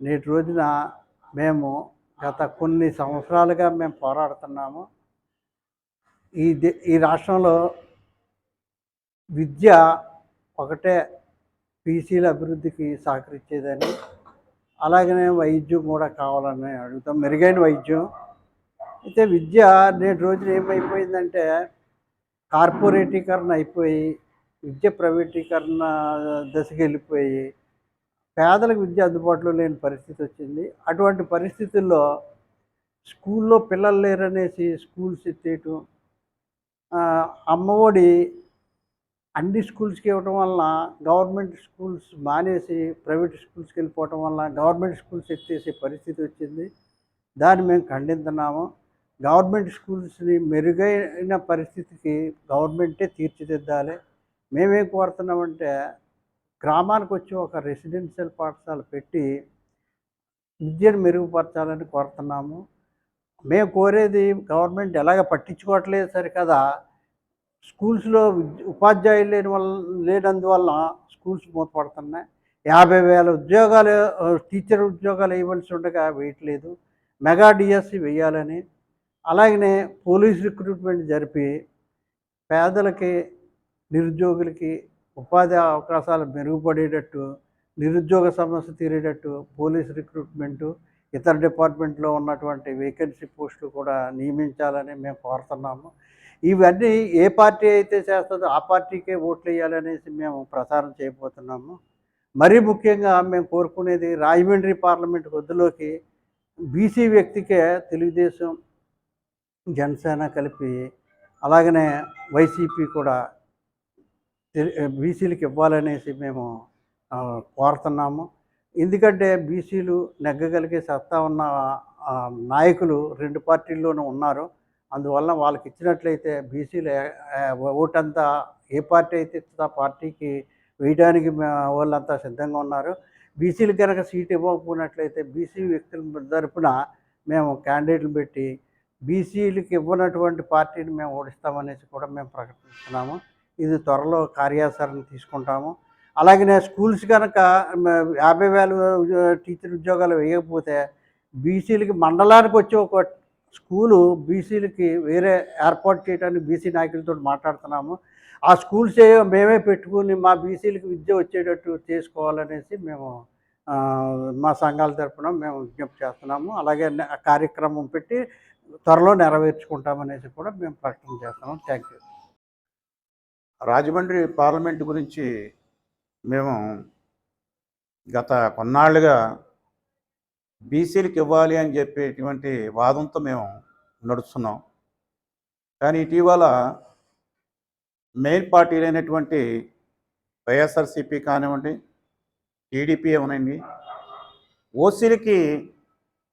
నేటి రోజున మేము గత కొన్ని సంవత్సరాలుగా మేము పోరాడుతున్నాము. ఈ దే ఈ రాష్ట్రంలో విద్య ఒకటే బీసీల అభివృద్ధికి సహకరించేదని అలాగనే వైద్యం కూడా కావాలని అడుగుతాం. మెరుగైన వైద్యం. అయితే విద్య నేటి రోజున ఏమైపోయిందంటే కార్పొరేటీకరణ అయిపోయి విద్య ప్రైవేటీకరణ దశకి వెళ్ళిపోయి పేదలకు విద్య అందుబాటులో లేని పరిస్థితి వచ్చింది. అటువంటి పరిస్థితుల్లో స్కూల్లో పిల్లలు లేరనేసి స్కూల్స్ ఎత్తేయటం అమ్మఒడి అన్ని స్కూల్స్కి ఇవ్వటం వలన గవర్నమెంట్ స్కూల్స్ మానేసి ప్రైవేట్ స్కూల్స్కి వెళ్ళిపోవటం వలన గవర్నమెంట్ స్కూల్స్ ఎత్తేసే పరిస్థితి వచ్చింది. దాన్ని మేము ఖండిస్తున్నాము గవర్నమెంట్ స్కూల్స్ని మెరుగైన పరిస్థితికి గవర్నమెంటే తీర్చిదిద్దాలి. మేమేం కోరుతున్నామంటే గ్రామానికి వచ్చి ఒక రెసిడెన్షియల్ పాఠశాల పెట్టి విద్యను మెరుగుపరచాలని కోరుతున్నాము. మేము కోరేది గవర్నమెంట్ ఎలాగ పట్టించుకోవట్లేదు సరే కదా స్కూల్స్లో ఉపాధ్యాయులు లేని వల్ల లేనందువల్ల స్కూల్స్ మూతపడుతున్నాయి. యాభై వేల ఉద్యోగాలు టీచర్ ఉద్యోగాలు వేయవలసి ఉండగా వేయట్లేదు. మెగా డిఎస్సి వేయాలని. అలాగనే పోలీస్ రిక్రూట్మెంట్ జరిపి పేదలకి నిరుద్యోగులకి ఉపాధి అవకాశాలు మెరుగుపడేటట్టు నిరుద్యోగ సమస్య తీరేటట్టు పోలీస్ రిక్రూట్మెంటు ఇతర డిపార్ట్మెంట్లో ఉన్నటువంటి వేకెన్సీ పోస్టులు కూడా నియమించాలని మేము కోరుతున్నాము. ఇవన్నీ ఏ పార్టీ అయితే చేస్తుందో ఆ పార్టీకే ఓట్లు వేయాలనేసి మేము ప్రచారం చేయబోతున్నాము. మరీ ముఖ్యంగా మేము కోరుకునేది రాజమండ్రి పార్లమెంట్ వద్దులోకి బీసీ వ్యక్తికే తెలుగుదేశం జనసేన కలిపి అలాగనే వైసీపీ కూడా బీసీలకు ఇవ్వాలనేసి మేము కోరుతున్నాము. ఎందుకంటే బీసీలు నెగ్గగలిగే సత్తా ఉన్న నాయకులు రెండు పార్టీల్లోనూ ఉన్నారు. అందువల్ల వాళ్ళకి ఇచ్చినట్లయితే బీసీలు ఓటంతా ఏ పార్టీ అయితే ఇస్తుందో ఆ పార్టీకి వేయడానికి వాళ్ళంతా సిద్ధంగా ఉన్నారు. బీసీలు కనుక సీట్ ఇవ్వకపోయినట్లయితే బీసీ వ్యక్తుల తరఫున మేము క్యాండిడేట్లు పెట్టి బీసీలకు ఇవ్వనటువంటి పార్టీని మేము ఓడిస్తామనేసి కూడా మేము ప్రకటిస్తున్నాము. ఇది త్వరలో కార్యాచరణ తీసుకుంటాము. అలాగే స్కూల్స్ కనుక యాభై వేల టీచర్ ఉద్యోగాలు వేయకపోతే బీసీలకి మండలానికి వచ్చి ఒక స్కూలు బీసీలకి వేరే ఏర్పాటు చేయడానికి బీసీ నాయకులతో మాట్లాడుతున్నాము. ఆ స్కూల్స్ మేమే పెట్టుకుని మా బీసీలకి విద్య వచ్చేటట్టు చేసుకోవాలనేసి మేము మా సంఘాల తరఫున మేము విజ్ఞప్తి చేస్తున్నాము. అలాగే కార్యక్రమం పెట్టి త్వరలో నెరవేర్చుకుంటామనేసి కూడా మేము ప్రకటన చేస్తున్నాం థ్యాంక్ యూ రాజమండ్రి పార్లమెంట్ గురించి మేము గత కొన్నాళ్ళుగా బీసీలకు ఇవ్వాలి అని చెప్పేటువంటి వాదంతో మేము నడుస్తున్నాం. కానీ ఇటీవల మెయిన్ పార్టీలైనటువంటి వైఎస్ఆర్సీపీ కానివ్వండి టీడీపీ ఏమనండి ఓసీలకి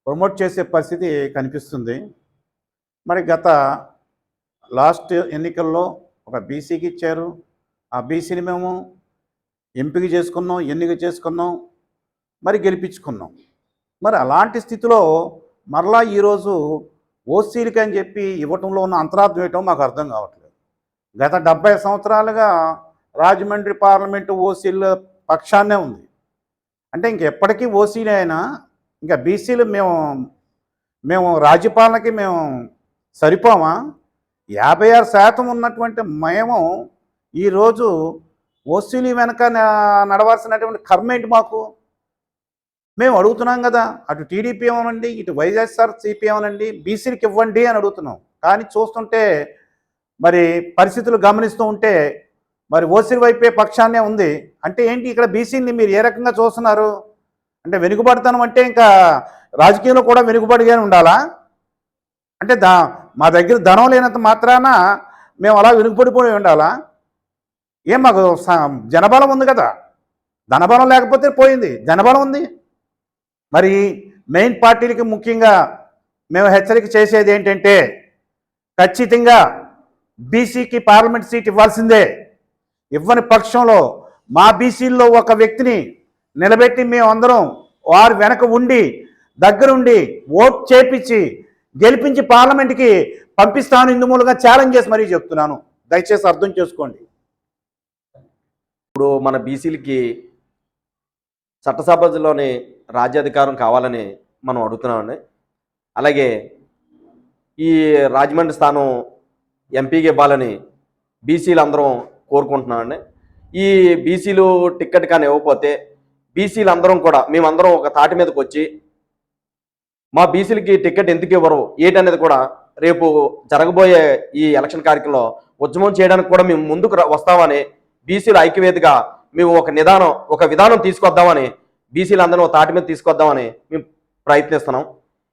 ప్రమోట్ చేసే పరిస్థితి కనిపిస్తుంది. మరి గత లాస్ట్ ఎన్నికల్లో ఒక బీసీకి ఇచ్చారు. ఆ బీసీని మేము ఎంపిక చేసుకున్నాం ఎన్నిక చేసుకున్నాం మరి గెలిపించుకున్నాం. మరి అలాంటి స్థితిలో మరలా ఈరోజు ఓసీలకి అని చెప్పి ఇవ్వటంలో ఉన్న అంతరార్థం ఏంటో మాకు అర్థం కావట్లేదు. గత డెబ్బై సంవత్సరాలుగా రాజమండ్రి పార్లమెంటు ఓసీల పక్షాన్నే ఉంది. అంటే ఇంకెప్పటికీ ఓసీలే అయినా ఇంకా బీసీలు మేము మేము రాజ్యపాలనకి మేము సరిపోమా? యాభై ఆరు శాతం ఉన్నటువంటి మేము ఈరోజు ఓసీలు వెనక నడవాల్సినటువంటి కర్మ ఏంటి మాకు? మేము అడుగుతున్నాం కదా అటు టీడీపీ ఏమనండి ఇటు వైఎస్ఆర్ సిపి ఏమనండి బీసీలకు ఇవ్వండి అని అడుగుతున్నాం. కానీ చూస్తుంటే మరి పరిస్థితులు గమనిస్తూ ఉంటే మరి ఓసీ వైపే పక్షాన్నే ఉంది. అంటే ఏంటి ఇక్కడ బీసీని మీరు ఏ రకంగా చూస్తున్నారు? అంటే వెనుకబడతాను అంటే ఇంకా రాజకీయంలో కూడా వెనుకబడిగానే ఉండాలా? అంటే దా మా దగ్గర ధనం లేనంత మాత్రాన మేము అలా వెనుకపడిపోయి ఉండాలా? ఏం మాకు జనబలం ఉంది కదా. ధనబలం లేకపోతే పోయింది. జనబలం ఉంది. మరి మెయిన్ పార్టీలకి ముఖ్యంగా మేము హెచ్చరిక చేసేది ఏంటంటే ఖచ్చితంగా బీసీకి పార్లమెంట్ సీట్ ఇవ్వాల్సిందే. ఇవ్వని పక్షంలో మా బీసీల్లో ఒక వ్యక్తిని నిలబెట్టి మేము అందరం వారి వెనక ఉండి దగ్గరుండి ఓట్ చేపించి గెలిపించి పార్లమెంట్కి పంపిస్తాను ఇందుమూలంగా ఛాలెంజ్ చేసి మరీ చెప్తున్నాను. దయచేసి అర్థం చేసుకోండి. ఇప్పుడు మన బీసీలకి చట్టసభలోని రాజ్యాధికారం కావాలని మనం అడుగుతున్నామండి. అలాగే ఈ రాజమండ్రి స్థానం ఎంపీకి ఇవ్వాలని బీసీలు అందరం కోరుకుంటున్నామండి. ఈ బీసీలు టిక్కెట్ కానీ ఇవ్వకపోతే బీసీలు అందరం కూడా మేమందరం ఒక తాటి మీదకి వచ్చి మా బీసీలకి టికెట్ ఎందుకు ఇవ్వరు? ఏంటనేది కూడా రేపు జరగబోయే ఈ ఎలక్షన్ కార్యక్రమంలో ఉద్యమం చేయడానికి కూడా మేము ముందుకు వస్తామని బీసీల ఐక్యవేదిగా మేము ఒక నిదానం ఒక విధానం తీసుకొద్దామని బీసీలు అందరం ఒక తాటి మీద తీసుకొద్దామని మేము ప్రయత్నిస్తున్నాం.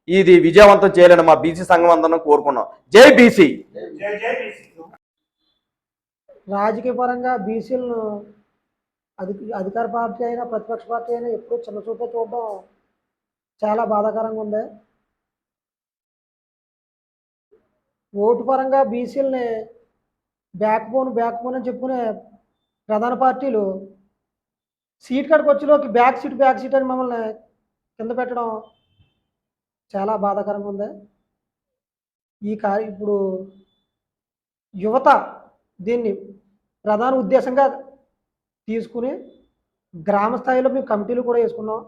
ఇది విజయవంతం చేయాలని మా బీసీ సంఘం అందరం కోరుకున్నాం. జై బీసీ! రాజకీయ పరంగా బీసీలను అధి అధికార పార్టీ అయినా ప్రతిపక్ష పార్టీ అయినా ఎప్పుడూ చిన్న చూపే చూడడం చాలా బాధాకరంగా ఉంది. ఓటు పరంగా బీసీలని బ్యాక్ బోన్ బ్యాక్ బోన్ అని చెప్పుకునే ప్రధాన పార్టీలు సీట్ కాడికి వచ్చేలోకి బ్యాక్ సీట్ బ్యాక్ సీట్ అని మమ్మల్ని కింద పెట్టడం చాలా బాధాకరంగా ఉంది. ఈ కార్య ఇప్పుడు యువత దీన్ని ప్రధాన ఉద్దేశంగా తీసుకుని గ్రామ స్థాయిలో మేము కమిటీలు కూడా వేసుకున్నాం.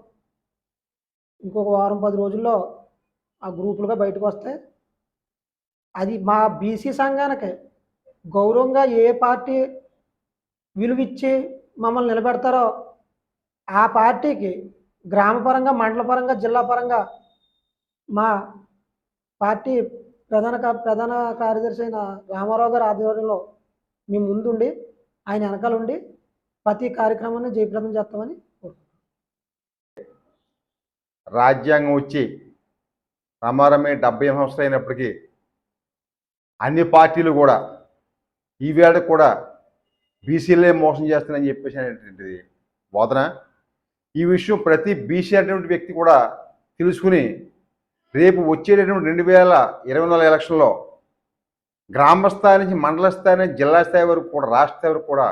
ఇంకొక వారం పది రోజుల్లో ఆ గ్రూపులుగా బయటకు వస్తాయి అది మా బీసీ సంఘానికి గౌరవంగా ఏ పార్టీ విలువిచ్చి మమ్మల్ని నిలబెడతారో ఆ పార్టీకి గ్రామపరంగా మండల పరంగా జిల్లా పరంగా మా పార్టీ ప్రధాన ప్రధాన కార్యదర్శి అయిన రామారావు గారి ఆధ్వర్యంలో మేము ముందుండి ఆయన వెనకాల ఉండి ప్రతి కార్యక్రమాన్ని జయప్రదం చేస్తామని రాజ్యాంగం వచ్చి రమారమే డెబ్బై సంవత్సరం అయినప్పటికీ అన్ని పార్టీలు కూడా ఈవేళ కూడా బీసీలే మోసం చేస్తానని చెప్పేసి అనేటువంటిది బోధన. ఈ విషయం ప్రతి బీసీ అనేటువంటి వ్యక్తి కూడా తెలుసుకుని రేపు వచ్చేటటువంటి రెండు వేల ఇరవై నాలుగు ఎలక్షన్లో గ్రామ స్థాయి నుంచి మండల స్థాయి నుంచి జిల్లా స్థాయి వరకు కూడా రాష్ట్ర స్థాయి వరకు కూడా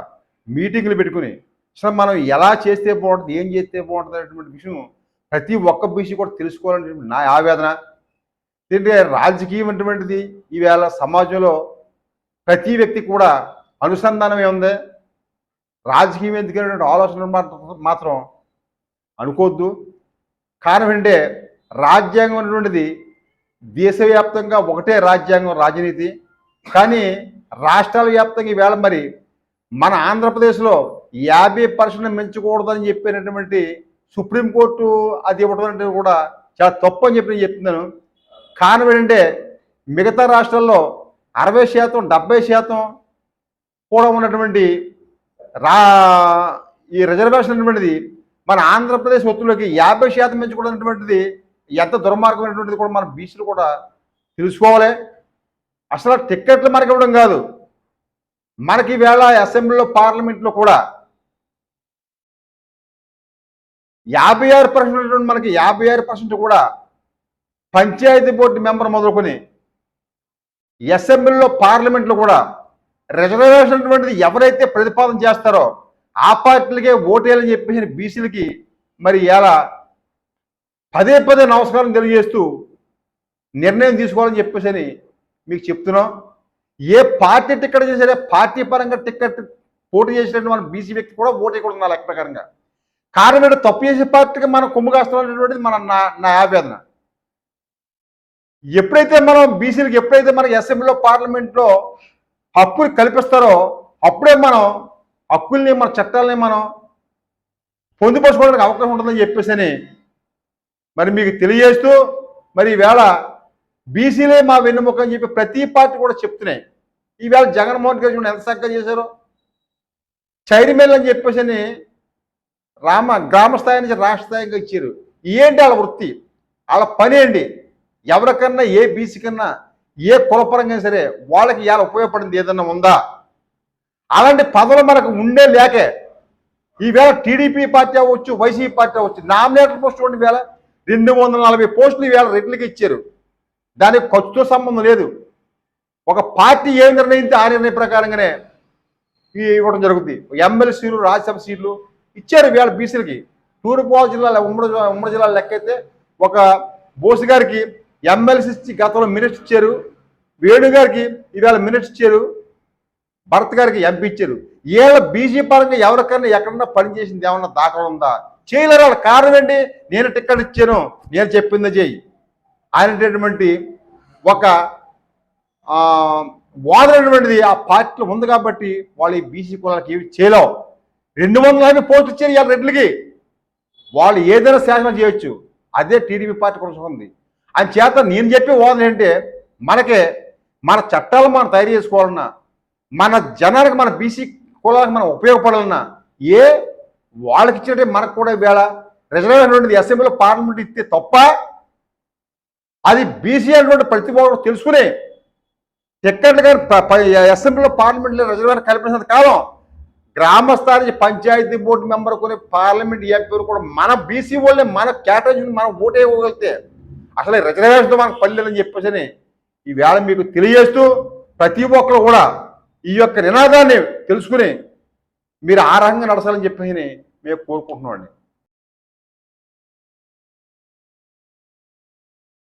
మీటింగులు పెట్టుకుని అసలు మనం ఎలా చేస్తే బాగుంటుంది ఏం చేస్తే బాగుంటుంది అనేటువంటి విషయం ప్రతి ఒక్క బీసీ కూడా తెలుసుకోవాలని నా ఆవేదన. ఏంటంటే రాజకీయం అటువంటిది ఈవేళ సమాజంలో ప్రతి వ్యక్తి కూడా అనుసంధానం ఏముంది రాజకీయం ఎందుకనేటువంటి ఆలోచన మాత్రం- మాత్రం అనుకోవద్దు. కారణం ఏంటంటే రాజ్యాంగం అనేటువంటిది దేశవ్యాప్తంగా ఒకటే రాజ్యాంగం రాజనీతి. కానీ రాష్ట్రాల వ్యాప్తంగా ఈవేళ మరి మన ఆంధ్రప్రదేశ్లో యాభై పర్సెంట్ మించకూడదని చెప్పినటువంటి సుప్రీంకోర్టు అది ఇవ్వడం అనేది కూడా చాలా తప్పు అని చెప్పి నేను చెప్తున్నాను. కారణం ఏంటంటే మిగతా రాష్ట్రాల్లో అరవై శాతం డెబ్బై శాతం కూడా ఉన్నటువంటి రా ఈ రిజర్వేషన్ అనేటువంటిది మన ఆంధ్రప్రదేశ్ ఒత్తులోకి యాభై శాతం పెంచుకోవడం అనేటువంటిది ఎంత దుర్మార్గమైనటువంటిది కూడా మన బీసీలు కూడా తెలుసుకోవాలి. అసలు టిక్కెట్లు మనకి ఇవ్వడం కాదు. మనకి వేళ అసెంబ్లీలో పార్లమెంట్లో కూడా యాభై ఆరు పర్సెంట్ మనకి యాభై ఆరు పర్సెంట్ కూడా పంచాయతీ బోర్డు మెంబర్ మొదలుకొని అసెంబ్లీలో పార్లమెంట్లో కూడా రిజర్వేషన్ అటువంటిది ఎవరైతే ప్రతిపాదన చేస్తారో ఆ పార్టీలకే ఓటేయాలని చెప్పేసి బీసీలకి మరి ఎలా పదే పదే నమస్కారం తెలియజేస్తూ నిర్ణయం తీసుకోవాలని చెప్పేసి అని మీకు చెప్తున్నాం. ఏ పార్టీ టికెట్ చేసే పార్టీ పరంగా టికెట్ పోటీ చేసినటువంటి మన బీసీ వ్యక్తి కూడా ఓటేయకూడదు నా లెక్క ప్రకారంగా. కారణం ఏంటంటే తప్పు చేసే పార్టీకి మనం కొమ్ము కాస్తున్నటువంటిది మన నా నా ఆవేదన. ఎప్పుడైతే మనం బీసీలకు ఎప్పుడైతే మన అసెంబ్లీలో పార్లమెంట్లో హక్కులు కల్పిస్తారో అప్పుడే మనం హక్కుల్ని మన చట్టాలని మనం పొందుపరచుకోవడానికి అవకాశం ఉంటుందని చెప్పేసి అని మరి మీకు తెలియజేస్తూ మరి ఈవేళ బీసీలే మా వెన్నుముఖం అని చెప్పి ప్రతి పార్టీ కూడా చెప్తున్నాయి. ఈవేళ జగన్మోహన్ రెడ్డి ఎంత చక్కగా చేశారో. చైర్మన్ అని చెప్పేసి అని రామ గ్రామ స్థాయి నుంచి రాష్ట్ర స్థాయిగా ఇచ్చారు ఏంటి వాళ్ళ వృత్తి. వాళ్ళ పని ఏంటి? ఎవరికన్నా ఏ బీసీ కన్నా ఏ కులపరంగా సరే వాళ్ళకి ఇలా ఉపయోగపడింది ఏదన్నా ఉందా? అలాంటి పదవులు మనకు ఉండే లేకే ఈవేళ టీడీపీ పార్టీ అవ్వచ్చు వైసీపీ పార్టీ అవ్వచ్చు నామినేటర్ పోస్ట్ చూడండి వేళ రెండు వందల నలభై పోస్టులు ఈవేళ రెట్లకి ఇచ్చారు. దానికి ఖర్చుతో సంబంధం లేదు. ఒక పార్టీ ఏ నిర్ణయించి ఆ నిర్ణయం ప్రకారంగానే ఇవి ఇవ్వడం జరుగుతుంది ఎమ్మెల్యే సీట్లు రాజ్యసభ సీట్లు ఇచ్చారు వీళ్ళ బీసీలకి. తూర్పుగోదావరి జిల్లా ఉమ్మడి ఉమ్మడి జిల్లా లెక్క అయితే ఒక బోసు గారికి ఎమ్మెల్సీ ఇచ్చి గతంలో మినిట్స్ ఇచ్చారు. వేణు గారికి ఇవాళ మినిట్స్ ఇచ్చారు. భరత్ గారికి ఎంపీ ఇచ్చారు. వీళ్ళ బీజీ పరంగా ఎవరికైనా ఎక్కడన్నా పని చేసింది ఏమన్నా దాఖలు ఉందా? చేయలేరు వాళ్ళ కారణం ఏంటి? నేను టిక్కెట్ ఇచ్చాను. నేను చెప్పింది చేయి అనేటటువంటి ఒక వాదనటువంటిది ఆ పార్టీలో ఉంది కాబట్టి వాళ్ళు ఈ బీసీ కులాలకి ఏమి చేయలేవు. రెండు వందల యాభై పోస్టులు ఇచ్చారు ఇవాళ రెడ్లకి. వాళ్ళు ఏదైనా శాసనం చేయొచ్చు. అదే టీడీపీ పార్టీ కోసం ఉంది. అని చేత నేను చెప్పే వాదన ఏంటంటే మనకే మన చట్టాలు మనం తయారు చేసుకోవాలన్నా మన జనానికి మన బీసీ కులాలకు మనం ఉపయోగపడాలన్నా ఏ వాళ్ళకి ఇచ్చినట్టే మనకు కూడా వేళ. రిజర్వేషన్ అనేటువంటిది అసెంబ్లీలో పార్లమెంట్ ఇస్తే తప్ప అది బీసీ అనేటువంటి ప్రతి ఒక్కరు తెలుసుకునే టిక్కెట్లు కానీ అసెంబ్లీలో పార్లమెంట్లో రిజర్వేషన్ కల్పించినంత కాలం గ్రామ స్థాయి పంచాయతీ బోర్డు మెంబర్ కొని పార్లమెంట్ ఎంపీలు కూడా మన బీసీ వాళ్ళని మన కేటాయించి మనం ఓటు వేయగలిగితే అసలు ఈ రిజర్వేషన్తో మనకు పల్లెలని చెప్పేసి ఈ వేళ మీకు తెలియజేస్తూ ప్రతి ఒక్కరు కూడా ఈ యొక్క నినాదాన్ని తెలుసుకుని మీరు ఆ రకంగా నడచాలని చెప్పేసి మేము కోరుకుంటున్నామండి.